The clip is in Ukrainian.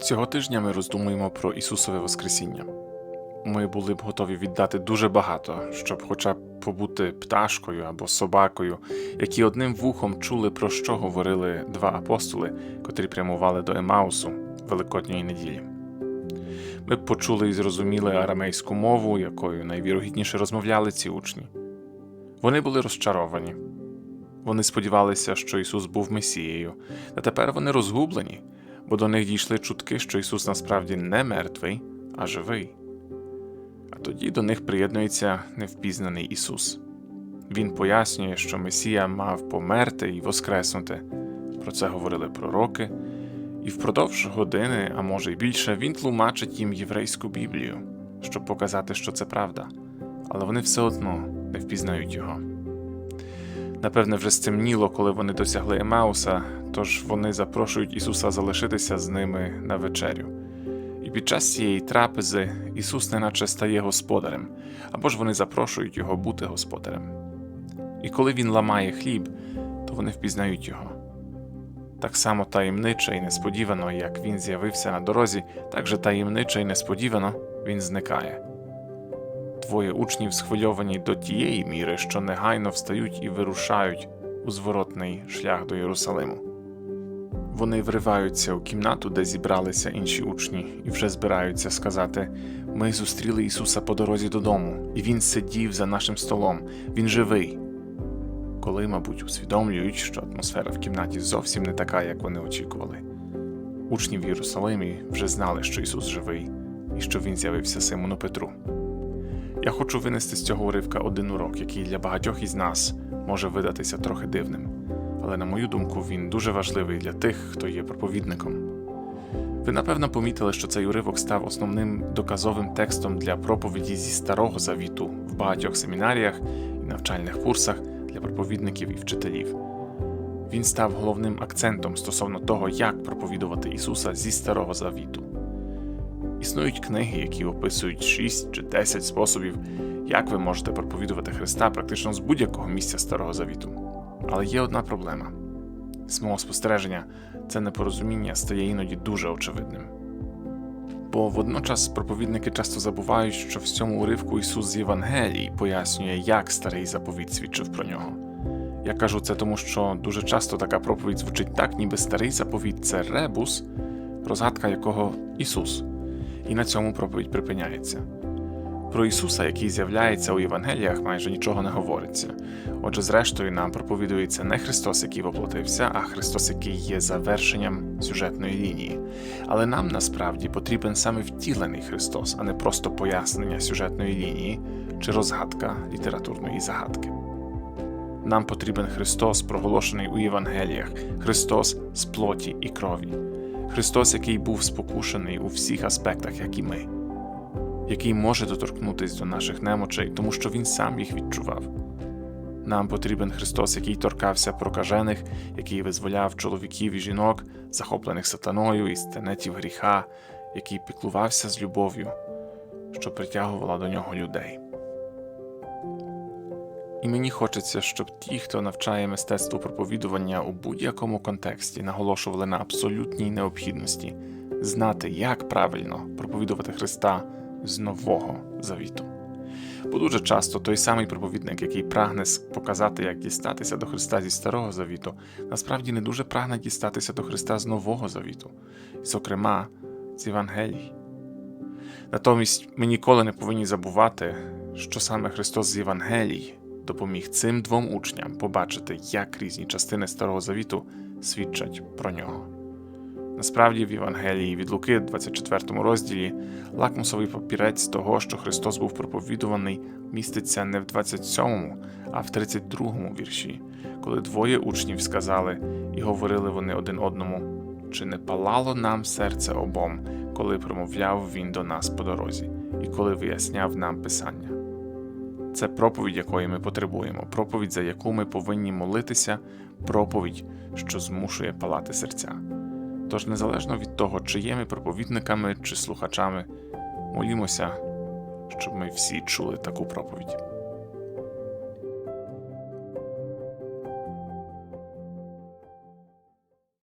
Цього тижня ми роздумуємо про Ісусове Воскресіння. Ми були б готові віддати дуже багато, щоб хоча б побути пташкою або собакою, які одним вухом чули, про що говорили два апостоли, котрі прямували до Емаусу Великодньої неділі. Ми б почули і зрозуміли арамейську мову, якою найвірогідніше розмовляли ці учні. Вони були розчаровані. Вони сподівалися, що Ісус був Месією, та тепер вони розгублені, бо до них дійшли чутки, що Ісус насправді не мертвий, а живий. А тоді до них приєднується невпізнаний Ісус. Він пояснює, що Месія мав померти і воскреснути. Про це говорили пророки, і впродовж години, а може й більше, він тлумачить їм єврейську Біблію, щоб показати, що це правда, але вони все одно не впізнають його. Напевне, вже стемніло, коли вони досягли Емауса, тож вони запрошують Ісуса залишитися з ними на вечерю. І під час цієї трапези Ісус неначе стає господарем, або ж вони запрошують його бути господарем. І коли він ламає хліб, то вони впізнають його. Так само таємниче і несподівано, як він з'явився на дорозі, так же таємниче і несподівано він зникає. Двоє учнів схвильовані до тієї міри, що негайно встають і вирушають у зворотний шлях до Єрусалиму. Вони вриваються у кімнату, де зібралися інші учні, і вже збираються сказати: Ми зустріли Ісуса по дорозі додому, і Він сидів за нашим столом, Він живий. Коли, мабуть, усвідомлюють, що атмосфера в кімнаті зовсім не така, як вони очікували. Учні в Єрусалимі вже знали, що Ісус живий, і що Він з'явився Симону Петру. Я хочу винести з цього уривка один урок, який для багатьох із нас може видатися трохи дивним, але, на мою думку, він дуже важливий для тих, хто є проповідником. Ви напевно помітили, що цей уривок став основним доказовим текстом для проповіді зі Старого Завіту в багатьох семінаріях і навчальних курсах для проповідників і вчителів. Він став головним акцентом стосовно того, як проповідувати Ісуса зі Старого Завіту. Існують книги, які описують 6 чи 10 способів, як ви можете проповідувати Христа практично з будь-якого місця Старого Завіту. Але є одна проблема з мого спостереження, це непорозуміння стає іноді дуже очевидним. Бо водночас проповідники часто забувають, що в цьому уривку Ісус з Євангелії пояснює, як старий заповіт свідчив про нього. Я кажу це тому, що дуже часто така проповідь звучить так, ніби старий заповіт це ребус, розгадка якого Ісус і на цьому проповідь припиняється. Про Ісуса, який з'являється у Євангеліях, майже нічого не говориться. Отже, зрештою, нам проповідується не Христос, який воплотився, а Христос, який є завершенням сюжетної лінії. Але нам насправді потрібен саме втілений Христос, а не просто пояснення сюжетної лінії чи розгадка літературної загадки. Нам потрібен Христос, проголошений у Євангеліях, Христос з плоті і крові. Христос, який був спокушений у всіх аспектах, як і ми, який може доторкнутися до наших немочей, тому що Він сам їх відчував. Нам потрібен Христос, який торкався прокажених, який визволяв чоловіків і жінок, захоплених сатаною і стенетів гріха, який піклувався з любов'ю, що притягувала до нього людей. І мені хочеться, щоб ті, хто навчає мистецтву проповідування у будь-якому контексті, наголошували на абсолютній необхідності знати, як правильно проповідувати Христа з нового завіту. Бо дуже часто той самий проповідник, який прагне показати, як дістатися до Христа зі Старого Завіту, насправді не дуже прагне дістатися до Христа з Нового Завіту, зокрема, з Євангелій. Натомість ми ніколи не повинні забувати, що саме Христос з Євангелій допоміг цим двом учням побачити, як різні частини Старого Завіту свідчать про нього. Насправді, в Євангелії від Луки, 24 розділі, лакмусовий папірець того, що Христос був проповідуваний, міститься не в 27, а в 32 вірші, коли двоє учнів сказали і говорили вони один одному: чи не палало нам серце обом, коли промовляв він до нас по дорозі, і коли виясняв нам Писання? Це проповідь, якої ми потребуємо, проповідь, за яку ми повинні молитися, проповідь, що змушує палати серця. Тож, незалежно від того, чи є ми проповідниками чи слухачами, молімося, щоб ми всі чули таку проповідь.